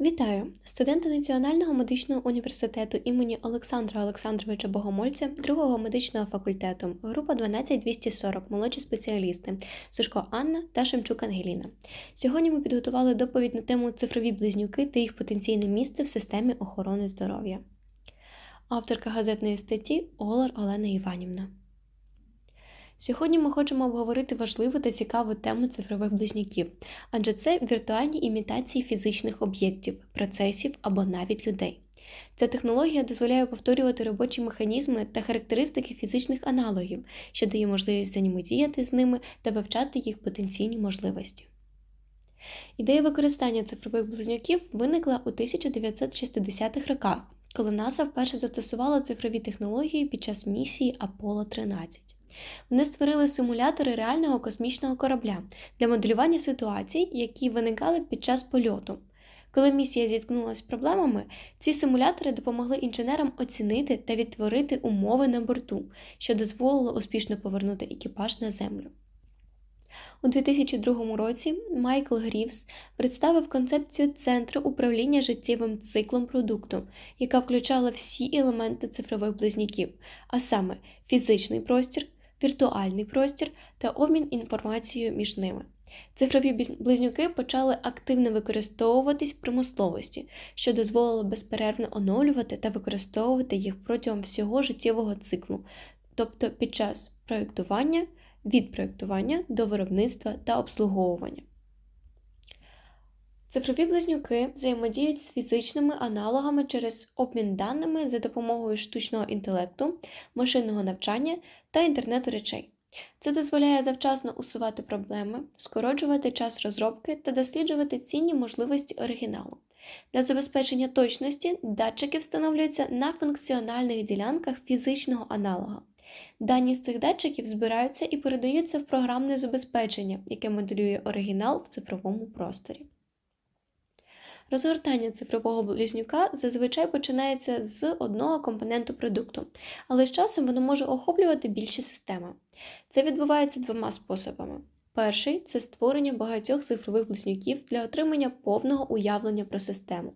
Вітаю! Студенти Національного медичного університету імені Олександра Олександровича Богомольця, другого медичного факультету, група 12240, молодші спеціалісти, Сушко Анна та Шемчук Ангеліна. Сьогодні ми підготували доповідь на тему цифрові близнюки та їх потенційне місце в системі охорони здоров'я. Авторка газетної статті Олар Олена Іванівна. Сьогодні ми хочемо обговорити важливу та цікаву тему цифрових близнюків, адже це віртуальні імітації фізичних об'єктів, процесів або навіть людей. Ця технологія дозволяє повторювати робочі механізми та характеристики фізичних аналогів, що дає можливість взаємодіяти з ними та вивчати їх потенційні можливості. Ідея використання цифрових близнюків виникла у 1960-х роках, коли НАСА вперше застосувала цифрові технології під час місії Аполло 13. Вони створили симулятори реального космічного корабля для моделювання ситуацій, які виникали під час польоту. Коли місія зіткнулася з проблемами, ці симулятори допомогли інженерам оцінити та відтворити умови на борту, що дозволило успішно повернути екіпаж на землю. У 2002 році Майкл Грівс представив концепцію Центру управління життєвим циклом продукту, яка включала всі елементи цифрових близнюків, а саме фізичний простір, віртуальний простір та обмін інформацією між ними. Цифрові близнюки почали активно використовуватись в промисловості, що дозволило безперервно оновлювати та використовувати їх протягом всього життєвого циклу, тобто під час проєктування, від проєктування до виробництва та обслуговування. Цифрові близнюки взаємодіють з фізичними аналогами через обмін даними за допомогою штучного інтелекту, машинного навчання та інтернету речей. Це дозволяє завчасно усувати проблеми, скороджувати час розробки та досліджувати цінні можливості оригіналу. Для забезпечення точності датчики встановлюються на функціональних ділянках фізичного аналога. Дані з цих датчиків збираються і передаються в програмне забезпечення, яке моделює оригінал в цифровому просторі. Розгортання цифрового близнюка зазвичай починається з одного компоненту продукту, але з часом воно може охоплювати більші системи. Це відбувається двома способами. Перший це створення багатьох цифрових близнюків для отримання повного уявлення про систему.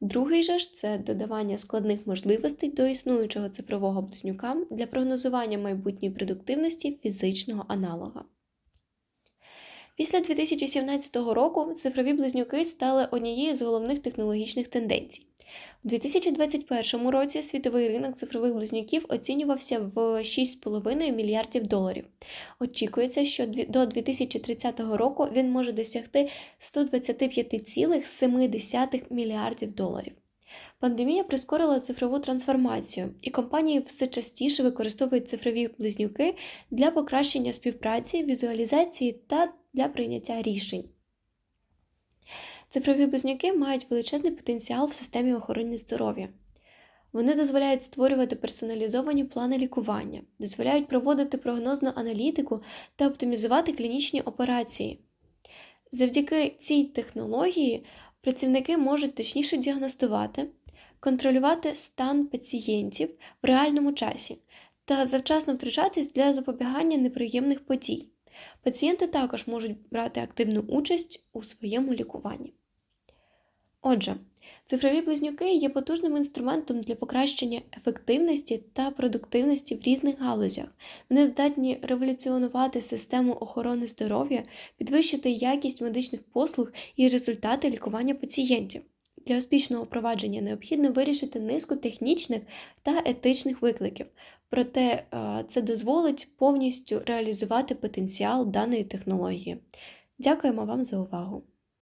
Другий же ж це додавання складних можливостей до існуючого цифрового близнюка для прогнозування майбутньої продуктивності фізичного аналога. Після 2017 року цифрові близнюки стали однією з головних технологічних тенденцій. У 2021 році світовий ринок цифрових близнюків оцінювався в 6,5 мільярдів доларів. Очікується, що до 2030 року він може досягти 125,7 мільярдів доларів. Пандемія прискорила цифрову трансформацію, і компанії все частіше використовують цифрові близнюки для покращення співпраці, візуалізації та для прийняття рішень. Цифрові близнюки мають величезний потенціал в системі охорони здоров'я. Вони дозволяють створювати персоналізовані плани лікування, дозволяють проводити прогнозну аналітику та оптимізувати клінічні операції. Завдяки цій технології працівники можуть точніше діагностувати, контролювати стан пацієнтів в реальному часі та завчасно втручатись для запобігання неприємних подій. Пацієнти також можуть брати активну участь у своєму лікуванні. Отже, цифрові близнюки є потужним інструментом для покращення ефективності та продуктивності в різних галузях. Вони здатні революціонувати систему охорони здоров'я, підвищити якість медичних послуг і результати лікування пацієнтів. Для успішного впровадження необхідно вирішити низку технічних та етичних викликів, проте е, це дозволить повністю реалізувати потенціал даної технології. Дякуємо вам за увагу!